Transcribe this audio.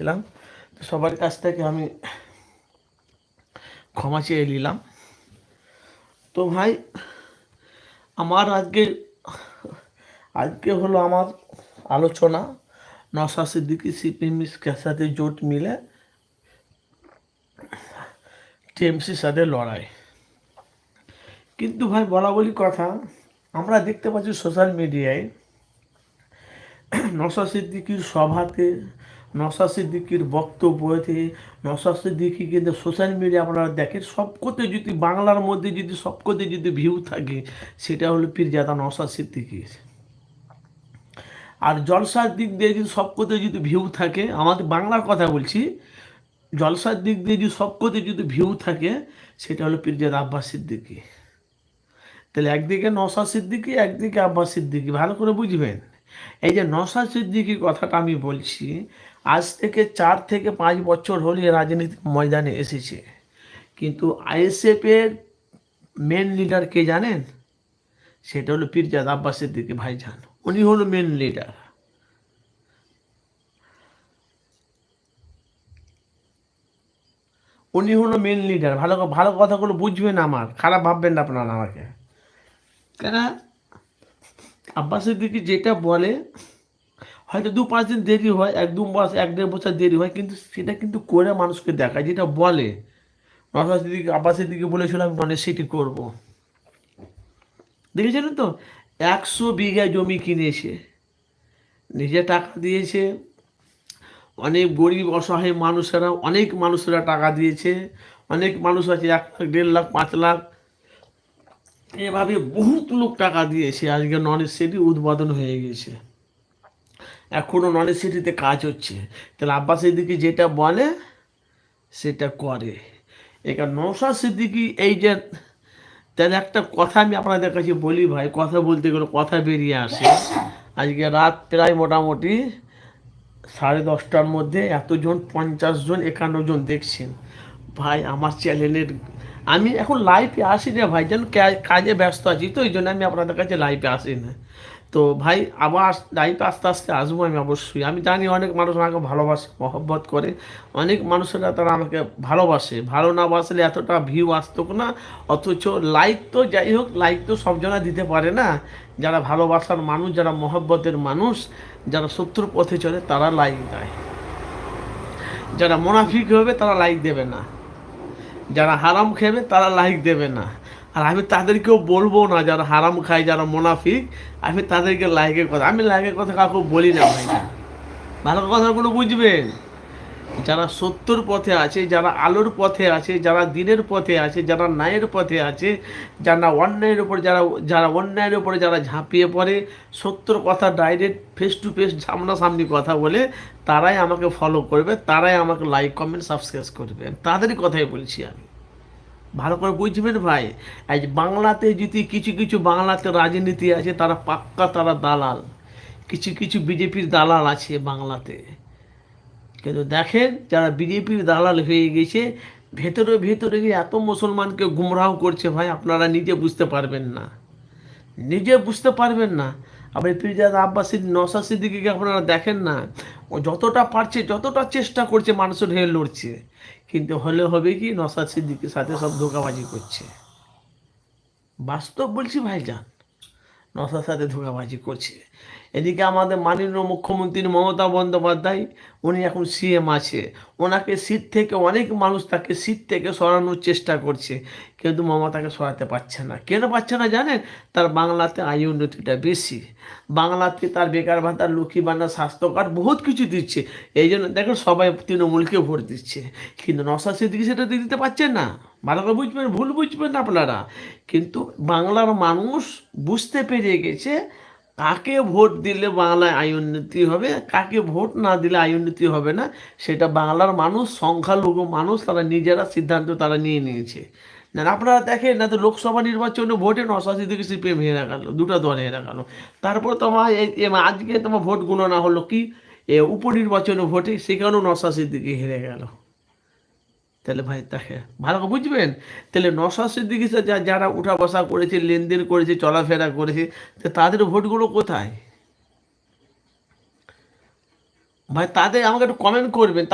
দিলাম। তো সবার কাছ থেকে আমি ক্ষমা চেয়ে নিলাম। তো ভাই, আমার আজকে আজকে হলো আমার আলোচনা। নশা সিদ্দিকি সিপিএমের সাথে জোট মিলে টিএমসির সাথে লড়াই। কিন্তু ভাই, বলা বলি কথা, আমরা দেখতে পাচ্ছি সোশ্যাল মিডিয়ায় নশা সিদ্দিকির সভাতে নশা সিদ্দিকির বক্তব্যতে নশা সিদ্দিকি কিন্তু সোশ্যাল মিডিয়া আপনারা দেখেন, সবকতে যদি বাংলার মধ্যে যদি সবকতে যদি ভিউ থাকে, সেটা হলো পীরজাদা নশা সিদ্দিকির আর জলসার দিক দিয়ে যদি সবকতে যদি ভিউ থাকে, আমাদের বাংলার কথা বলছি, জলসার দিক দিয়ে যদি সবকতে যদি ভিউ থাকে, সেটা হলো পীরজাদা আব্বাস সিদ্দিকি। তাহলে একদিকে নশা সিদ্দিকি, একদিকে আব্বাস সিদ্দিকি, ভালো করে বুঝবেন? এই যে নশা সিদ্দিকি কথাটা আমি বলছি আজ থেকে চার থেকে পাঁচ বছর হলে রাজনীতি ময়দানে এসেছে। কিন্তু আইএসএফের মেন লিডার কে জানেন? সেটা হলো পীরজাদ আব্বাস সিদ্দিকি ভাইজান। উনি হলো মেন লিডার উনি হলো মেন লিডার ভালো ভালো কথাগুলো বুঝবেন আমার। খারাপ ভাববেন না আপনারা আমাকে। কেন? আব্বাস সিদ্দিকি যেটা বলে হয়তো দু পাঁচ দিন দেরি হয়, এক দু মাস, এক দেড় বছর দেরি হয়, কিন্তু সেটা কিন্তু করে মানুষকে দেখায়, যেটা বলে। নশা সিদ্দিকি আব্বাস সিদ্দিকি বলেছিল, আমি মনে সিটি করব। দেখেছিলেন তো? একশো বিঘা জমি কিনেছে। নিজে টাকা দিয়েছে। অনেক গরিব, অসহায় মানুষেরা, অনেক মানুষেরা টাকা দিয়েছে। অনেক মানুষ আছে, এক লাখ, দেড় লাখ, পাঁচ লাখ। এভাবে বহুত লোক টাকা দিয়েছে। আজকে নন সিটি উদ্বোধন হয়ে গেছে। এখনও নন সিটিতে কাজ হচ্ছে। তাহলে আব্বাস সিদ্দিকি যেটা বলে, সেটা করে। এখানে নৌসা সিদ্দিকি এই যে, তাহলে একটা কথা আমি আপনাদের কাছে বলি ভাই, কথা বলতে গেলে কথা বেরিয়ে আসে। আজকে রাত প্রায় মোটামুটি সাড়ে দশটার মধ্যে এতজন, পঞ্চাশ জন, একান্ন জন দেখছেন। ভাই, আমার চ্যানেলের, আমি এখন লাইভে আসি না ভাই, যেন কাজে ব্যস্ত আছি, তো এই জন্য আমি আপনাদের কাছে লাইভে আসি না। তো ভাই, আবার লাইভে আস্তে আস্তে আসব আমি অবশ্যই। আমি জানি অনেক মানুষ আমাকে ভালোবাসে, মহব্বত করে। অনেক মানুষেরা তারা আমাকে ভালোবাসে। ভালো না বাসলে এতটা ভিউ আসতো না। অথচ লাইক তো যাই হোক লাইক তো সব জনা দিতে পারে না। যারা ভালোবাসার মানুষ, যারা মহব্বতের মানুষ, যারা শত্রুর পথে চলে, তারা লাইক দেয়। যারা মোনাফিক হবে, তারা লাইক দেবে না। যারা হারাম খেবে, তারা লাইক দেবে না। আর আমি তাদেরকেও বলব না যারা হারাম খায়, যারা মোনাফিক, আমি তাদেরকে লাইকের কথা আমি লাইকের কথা কাউকে বলি না ভাই। ভালো কথা কথাগুলো বুঝবেন? যারা সত্যর পথে আছে, যারা আলোর পথে আছে, যারা দিনের পথে আছে, যারা ন্যায়ের পথে আছে, যারা অন্যায়ের উপর যারা যারা অন্যায়ের উপরে যারা ঝাঁপিয়ে পড়ে, সত্যর কথা ডাইরেক্ট ফেস টু ফেস সামনাসামনি কথা বলে, তারাই আমাকে ফলো করবে, তারাই আমাকে লাইক কমেন্ট সাবস্ক্রাইব করবে। তাদেরই কথাই বলছি আমি। ভালো করে বুঝবেন ভাই? আজ বাংলাতে যদি কিছু কিছু বাংলাতে রাজনীতি আছে, তারা পাক্কা তারা দালাল। কিছু কিছু বিজেপির দালাল আছে বাংলাতে। কিন্তু দেখেন, যারা বিজেপির দালাল হয়ে গেছে, ভেতরে ভেতরে গিয়ে এত মুসলমানকে গুমরাহ করছে ভাই, আপনারা নিজে বুঝতে পারবেন না। নিজে বুঝতে পারবেন না। আবার ফিরজাদ আব্বাসির নশা সিদ্দিকিকে আপনারা দেখেন না? ও যতটা পারছে, যতটা চেষ্টা করছে মানুষের হয়ে লড়ছে, কিন্তু হলে হবে কি নসাদ সিদ্দিকের সাথে সব ধোকাবাজি করছে। বাস্তব বলছি ভাইজান নশার সাথে ধোকাবাজি করছে। এদিকে আমাদের মাননীয় মুখ্যমন্ত্রী মমতা বন্দ্যোপাধ্যায়, উনি এখন সিএম আছে। ওনাকে সিট থেকে অনেক মানুষ তাকে সিট থেকে সরানোর চেষ্টা করছে। কিন্তু মমতাকে সরাতে পারছে না। কেন পারছে না জানেন? তার বাংলাতে আয় উন্নতিটা বেশি। বাংলাতে তার বেকার ভাতা, লক্ষ্মী বান্নার স্বাস্থ্য কার্ড বহুত কিছু দিচ্ছে। এই জন্য দেখেন সবাই তৃণমূলকে ভোট দিচ্ছে। কিন্তু নশা সিদ্দিকি সেটা দিতে পারছে না। ভালো বুঝবেন, ভুল বুঝবেন আপনারা। কিন্তু বাংলার মানুষ বুঝতে পেরে গেছে কাকে ভোট দিলে বাংলায় আয় উন্নতি হবে, কাকে ভোট না দিলে আয় উন্নতি হবে না, সেটা বাংলার মানুষ, সংখ্যালঘু মানুষ তারা নিজেরা সিদ্ধান্ত তারা নিয়ে নিয়েছে। না, আপনারা দেখেন, না তো লোকসভা নির্বাচনে ভোটে নশাশি থেকে সিপিএম হেরা গেল, দুটো দল হেরা গেল। তারপর তোমার আজকে তোমার ভোট না হলো কি? উপনির্বাচনে ভোটে সেখানেও নশাশি দিকে হেরে গেল। তাহলে ভাই তাকে ভালো বুঝবেন? তাহলে নশা সিদ্দিকি যারা উঠা বসা করেছে, লেনদেন করেছে, চলাফেরা করেছে তাদের ভোটগুলো কোথায়? ভাই তাদের আমাকে একটু কমেন্ট করবেন।